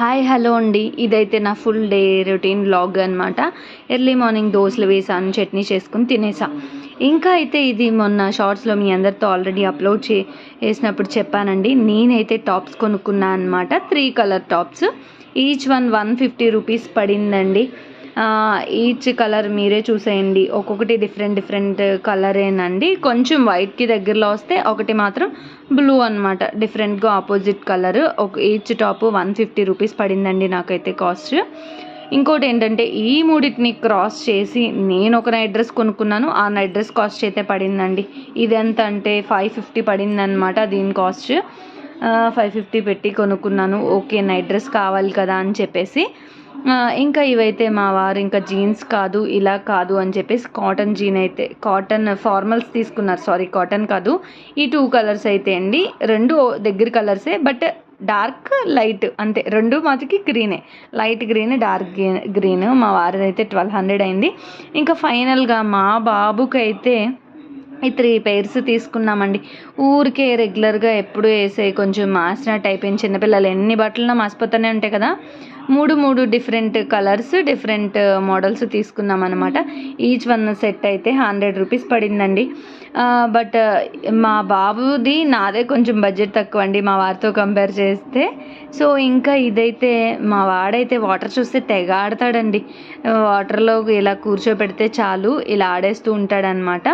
Hi hello అండి. ఇదైతే నా ఫుల్ డే రొటీన్ బ్లాగ్ అనమాట ఎర్లీ మార్నింగ్ దోశలు వేసాను చట్నీ చేసుకుని తినేసా. ఇంకా అయితే ఇది మొన్న షార్ట్స్లో మీ అందరితో ఆల్రెడీ అప్లోడ్ చే చేసినప్పుడు చెప్పానండి. నేనైతే టాప్స్ కొనుక్కున్నా అనమాట three colour tops. Each one one fifty rupees పడిందండి. ఈచ్ కలర్ మీరే చూసేయండి. ఒక్కొక్కటి డిఫరెంట్ డిఫరెంట్ కలరేనండి కొంచెం వైట్కి దగ్గరలో వస్తే ఒకటి మాత్రం బ్లూ అనమాట డిఫరెంట్గా ఆపోజిట్ కలర్ ఒక each top one fifty rupees పడిందండి నాకైతే కాస్ట్ ఇంకోటి ఏంటంటే ఈ మూడింటిని క్రాస్ చేసి నేను ఒక నైట్ డ్రెస్ కొనుక్కున్నాను. ఆ నైట్ డ్రెస్ కాస్ట్ అయితే పడిందండి. ఇది ఎంత అంటే ఫైవ్ ఫిఫ్టీ పడిందనమాట దీని కాస్ట్ ఫైవ్ ఫిఫ్టీ పెట్టి కొనుక్కున్నాను. ఓకే నైట్ డ్రెస్ కావాలి కదా అని చెప్పేసి. ఇంకా ఇవైతే మా వారు ఇంకా జీన్స్ కాదు ఇలా కాదు అని చెప్పేసి కాటన్ జీన్ అయితే కాటన్ ఫార్మల్స్ తీసుకున్నారు. సారీ కాటన్ కాదు. ఈ టూ కలర్స్ అయితే అండి. రెండు దగ్గర కలర్సే బట్ డార్క్ లైట్ అంతే. రెండు మాత్రకి గ్రీనే లైట్ గ్రీన్ డార్క్ గ్రీన్ మా వారిది అయితే ట్వెల్వ్ హండ్రెడ్ అయింది. ఇంకా ఫైనల్గా మా బాబుకి అయితే ఈ త్రీ పెయిర్స్ తీసుకున్నామండి. ఊరికే రెగ్యులర్గా ఎప్పుడు వేసే కొంచెం మాసినట్టు అయిపోయింది. చిన్నపిల్లలు ఎన్ని బట్టలు మాసిపోతూనే ఉంటాయి కదా. మూడు మూడు డిఫరెంట్ కలర్స్ డిఫరెంట్ మోడల్స్ తీసుకున్నాం అనమాట ఈచ్ వన్ సెట్ అయితే హండ్రెడ్ రూపీస్ పడిందండి. బట్ మా బాబుది నాదే కొంచెం బడ్జెట్ తక్కువ అండి మా వారితో కంపేర్ చేస్తే. సో ఇంకా ఇదైతే మా వాడైతే వాటర్ చూస్తే తెగ ఆడతాడండి. వాటర్లో ఇలా కూర్చోబెడితే చాలు ఇలా ఆడేస్తూ ఉంటాడనమాట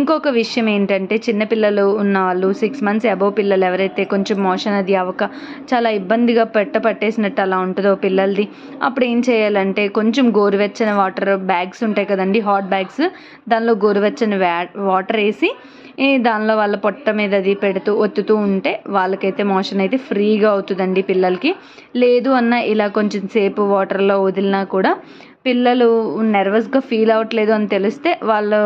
ఇంకొక విషయం ఏంటంటే చిన్నపిల్లలు ఉన్న వాళ్ళు సిక్స్ మంత్స్ అబోవ్ పిల్లలు ఎవరైతే కొంచెం మోషన్ అది అవ్వక చాలా ఇబ్బందిగా పెట్ట పట్టేసినట్టు అలా ఉంటుందో పిల్లలది. అప్పుడు ఏం చేయాలంటే కొంచెం గోరువెచ్చని వాటర్ బ్యాగ్స్ ఉంటాయి కదండి హాట్ బ్యాగ్స్. దానిలో గోరువెచ్చని వ్యా వాటర్ వేసి దానిలో వాళ్ళ పొట్ట మీద అది పెడుతూ ఒత్తుతూ ఉంటే వాళ్ళకైతే మోషన్ అయితే ఫ్రీగా అవుతుందండి పిల్లలకి. లేదు అన్న ఇలా కొంచెం సేపు వాటర్లో వదిలినా కూడా పిల్లలు నెర్వస్గా ఫీల్ అవ్వట్లేదు అని తెలిస్తే వాళ్ళు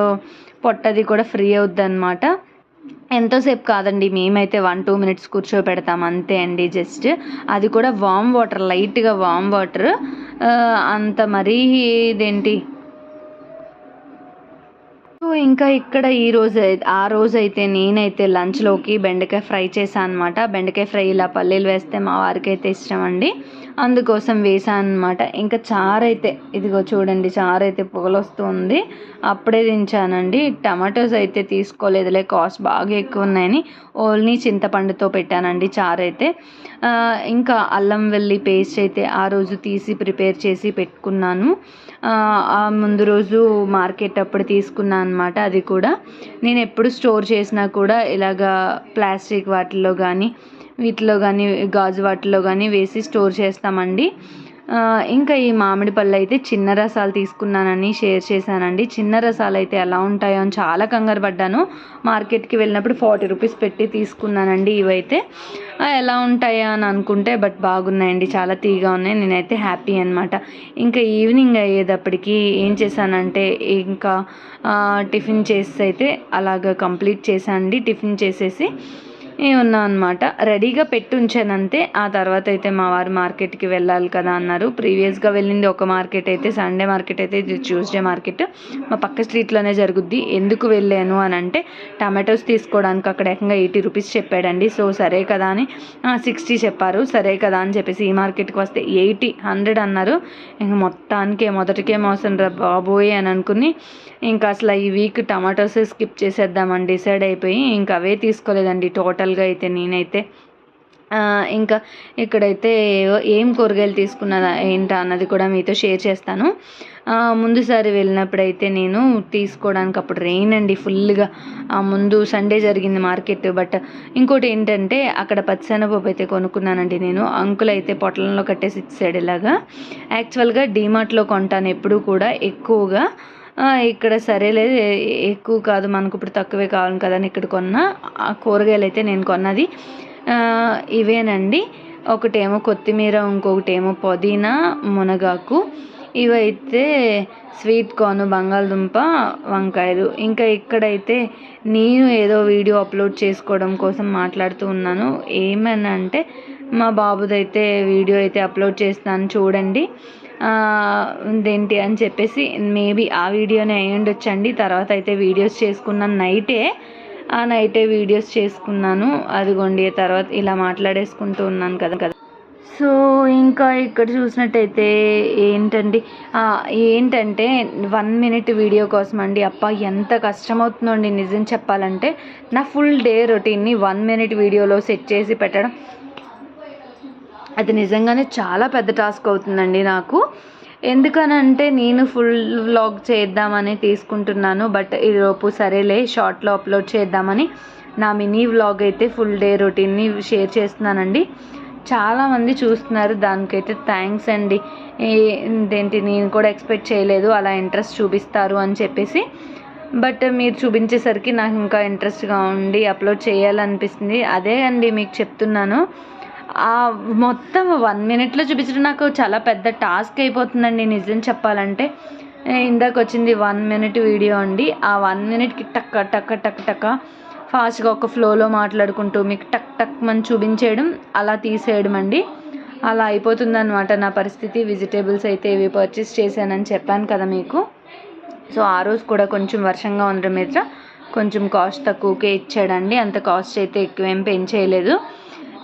పొట్టది కూడా ఫ్రీ అవుద్ది అనమాట ఎంతోసేపు కాదండి మేమైతే వన్ టూ మినిట్స్ కూర్చోబెడతాం అంతే అండి జస్ట్. అది కూడా వామ్ వాటర్ లైట్గా వామ్ వాటర్. అంత మరీ ఇదేంటి? సో ఇంకా ఇక్కడ ఈ రోజు ఆ రోజు అయితే నేనైతే లంచ్లోకి బెండకాయ ఫ్రై చేశాను అనమాట బెండకాయ ఫ్రై ఇలా పల్లీలు వేస్తే మా వారికి అయితే ఇష్టం అండి. అందుకోసం వేసాను అనమాట ఇంకా చారైతే ఇదిగో చూడండి చారైతే అయితే పొగలొస్తుంది. అప్పుడే దించానండి. టమాటోస్ అయితే తీసుకోలేదులే కాస్ట్ బాగా ఎక్కువ ఉన్నాయని ఓన్లీ చింతపండుతో పెట్టానండి చారైతే. ఇంకా అల్లం వెల్లి పేస్ట్ అయితే ఆ రోజు తీసి ప్రిపేర్ చేసి పెట్టుకున్నాను. ముందు రోజు మార్కెట్ అప్పుడు తీసుకున్నాను అనమాట అది కూడా. నేను ఎప్పుడు స్టోర్ చేసినా కూడా ఇలాగా ప్లాస్టిక్ వాటిల్లో కానీ వీటిలో కానీ గాజు వాటిలో కానీ వేసి స్టోర్ చేస్తామండి. ఇంకా ఈ మామిడి పళ్ళు అయితే చిన్న రసాలు తీసుకున్నానని షేర్ చేశానండి. చిన్న రసాలు అయితే ఎలా ఉంటాయో అని చాలా కంగారు పడ్డాను. మార్కెట్కి వెళ్ళినప్పుడు ఫార్టీ రూపీస్ పెట్టి తీసుకున్నానండి ఇవైతే. ఎలా ఉంటాయా అని అనుకుంటే బట్ బాగున్నాయండి. చాలా తీగా ఉన్నాయి. నేనైతే హ్యాపీ అనమాట ఇంకా ఈవినింగ్ అయ్యేటప్పటికి ఏం చేశానంటే ఇంకా టిఫిన్ చేసి అయితే అలాగ కంప్లీట్ చేశానండి. టిఫిన్ చేసేసి ఉన్నా అనమాట రెడీగా పెట్టి అంతే ఆ తర్వాత అయితే మా వారు మార్కెట్కి వెళ్ళాలి కదా అన్నారు. ప్రీవియస్గా వెళ్ళింది ఒక మార్కెట్ అయితే సండే మార్కెట్ అయితే ఇది ట్యూస్డే మార్కెట్. మా పక్క స్ట్రీట్లోనే జరుగుద్ది. ఎందుకు వెళ్ళాను అని అంటే టమాటోస్ తీసుకోవడానికి అక్కడ ఏకంగా ఎయిటీ రూపీస్ చెప్పాడండి. సో సరే కదా అని సిక్స్టీ చెప్పారు. సరే కదా అని చెప్పేసి ఈ మార్కెట్కి వస్తే ఎయిటీ హండ్రెడ్ అన్నారు. ఇంకా మొత్తానికే మొదటికే మోసం రా బాబోయ్ అని అనుకుని ఇంకా అసలు ఈ వీక్ టమాటోస్ స్కిప్ చేసేద్దామని డిసైడ్ అయిపోయి ఇంకా అవే తీసుకోలేదండి. టోటల్ టోటల్గా అయితే నేనైతే ఇంకా ఇక్కడైతే ఏం కూరగాయలు తీసుకున్నదా ఏంటా అన్నది కూడా మీతో షేర్ చేస్తాను. ముందుసారి వెళ్ళినప్పుడైతే నేను తీసుకోవడానికి అప్పుడు రెయిన్ అండి ఫుల్గా ముందు సండే జరిగింది మార్కెట్ బట్ ఇంకోటి ఏంటంటే అక్కడ పచ్చిశనగపప్పు అయితే కొనుక్కున్నానండి నేను. అంకుల్ అయితే పొట్లంలో కట్టేసి ఇచ్చాడు ఇలాగా. యాక్చువల్గా డీమార్ట్లో కొంటాను ఎప్పుడు కూడా ఎక్కువగా. ఇక్కడ సరేలే ఎక్కువ కాదు మనకు ఇప్పుడు తక్కువే కావాలి కదా అని ఇక్కడ కొన్న. కూరగాయలు అయితే నేను కొన్నది. ఇవేనండి. ఒకటేమో కొత్తిమీర ఇంకొకటేమో పుదీనా మునగాకు. ఇవైతే స్వీట్ కార్న్ బంగాళదుంప వంకాయలు. ఇంకా ఇక్కడైతే నేను ఏదో వీడియో అప్లోడ్ చేసుకోవడం కోసం మాట్లాడుతూ ఉన్నాను. ఏమనంటే అంటే మా బాబుదైతే వీడియో అయితే అప్లోడ్ చేస్తాను చూడండి. ఉందేంటి అని చెప్పేసి మేబీ ఆ వీడియోనే అయ్యి ఉండొచ్చండి. తర్వాత అయితే వీడియోస్ చేసుకున్నాను నైటే ఆ నైటే వీడియోస్ చేసుకున్నాను. అదిగోండి తర్వాత ఇలా మాట్లాడేసుకుంటూ ఉన్నాను కదా కదా. సో ఇంకా ఇక్కడ చూసినట్టయితే ఏంటండి? ఏంటంటే వన్ మినిట్ వీడియో కోసం అండి అప్ప ఎంత కష్టమవుతుందండి నిజం చెప్పాలంటే. నా ఫుల్ డే రొటీన్ని వన్ మినిట్ వీడియోలో సెట్ చేసి పెట్టడం. అది నిజంగానే చాలా పెద్ద టాస్క్ అవుతుందండి నాకు. ఎందుకనంటే నేను ఫుల్ వ్లాగ్ చేద్దామని తీసుకుంటున్నాను బట్ ఈలోపు సరేలే షార్ట్లో అప్లోడ్ చేద్దామని నా మినీ వ్లాగ్ అయితే ఫుల్ డే రొటీన్ని షేర్ చేస్తున్నానండి. చాలామంది చూస్తున్నారు దానికైతే థ్యాంక్స్ అండి. ఏ- ఏంటి నేను కూడా ఎక్స్పెక్ట్ చేయలేదు అలా ఇంట్రెస్ట్ చూపిస్తారు అని చెప్పేసి. బట్ మీరు చూపించేసరికి నాకు ఇంకా ఇంట్రెస్ట్గా ఉండి అప్లోడ్ చేయాలనిపిస్తుంది. అదే అండి మీకు చెప్తున్నాను. మొత్తం వన్ మినిట్లో చూపించడం నాకు చాలా పెద్ద టాస్క్ అయిపోతుందండి నిజం చెప్పాలంటే. ఇందాక వచ్చింది వన్ మినిట్ వీడియో అండి. ఆ వన్ మినిట్కి టక్ టక్ టక్ టక్ ఫాస్ట్గా ఒక ఫ్లోలో మాట్లాడుకుంటూ మీకు టక్ టక్ మని చూపించేయడం అలా తీసేయడం అండి. అలా అయిపోతుందన్నమాట నా పరిస్థితి. వెజిటేబుల్స్ అయితే ఇవి పర్చేస్ చేశానని చెప్పాను కదా మీకు. సో ఆ రోజు కూడా కొంచెం వర్షంగా ఉండడం మీద కొంచెం కాస్ట్ తక్కువకే ఇచ్చాడండి. అంత కాస్ట్ అయితే ఎక్కువ ఏం పెంచేయలేదు.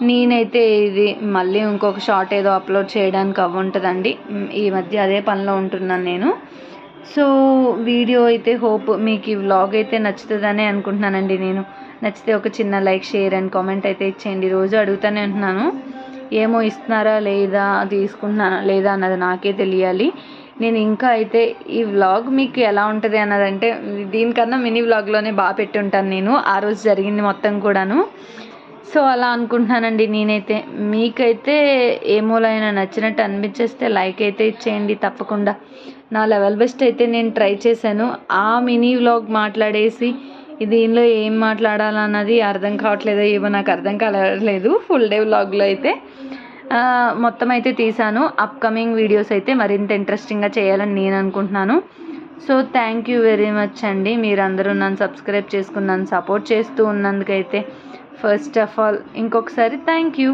నేనైతే ఇది మళ్ళీ ఇంకొక షార్ట్ ఏదో అప్లోడ్ చేయడానికి అవ్వుంటుందండి ఈ మధ్య అదే పనిలో ఉంటున్నాను నేను. సో వీడియో అయితే హోప్ మీకు ఈ వ్లాగ్ అయితే నచ్చుతుందనే అనుకుంటున్నానండి నేను. నచ్చితే ఒక చిన్న లైక్ షేర్ అండ్ కామెంట్ అయితే ఇచ్చేయండి. రోజు అడుగుతూనే ఉంటున్నాను. ఏమో ఇస్తున్నారా లేదా తీసుకుంటున్నానా లేదా అన్నది నాకే తెలియాలి. నేను ఇంకా అయితే ఈ వ్లాగ్ మీకు ఎలా ఉంటుంది అన్నదంటే దీనికన్నా మినీ వ్లాగ్లోనే బాగా పెట్టి ఉంటాను నేను. ఆ రోజు జరిగింది మొత్తం కూడాను. సో అలా అనుకుంటున్నానండి నేనైతే. మీకైతే ఏమోలైనా నచ్చినట్టు అనిపించేస్తే లైక్ అయితే ఇచ్చేయండి తప్పకుండా. నా లెవెల్ బెస్ట్ అయితే నేను ట్రై చేశాను. ఆ మినీ వ్లాగ్ మాట్లాడేసి దీనిలో ఏం మాట్లాడాలన్నది అర్థం కావట్లేదు ఏమో నాకు అర్థం కాలేదు ఫుల్ డే వ్లాగ్లో అయితే. మొత్తం అయితే తీసాను అప్కమింగ్ వీడియోస్ అయితే మరింత ఇంట్రెస్టింగ్గా చేయాలని నేను అనుకుంటున్నాను. So thank you very much అండి. మీరందరూ నన్ను సబ్స్క్రైబ్ చేసుకుని నన్ను సపోర్ట్ చేస్తూ ఉన్నందుకైతే ఫస్ట్ ఆఫ్ ఆల్ ఇంకొకసారి థ్యాంక్ యూ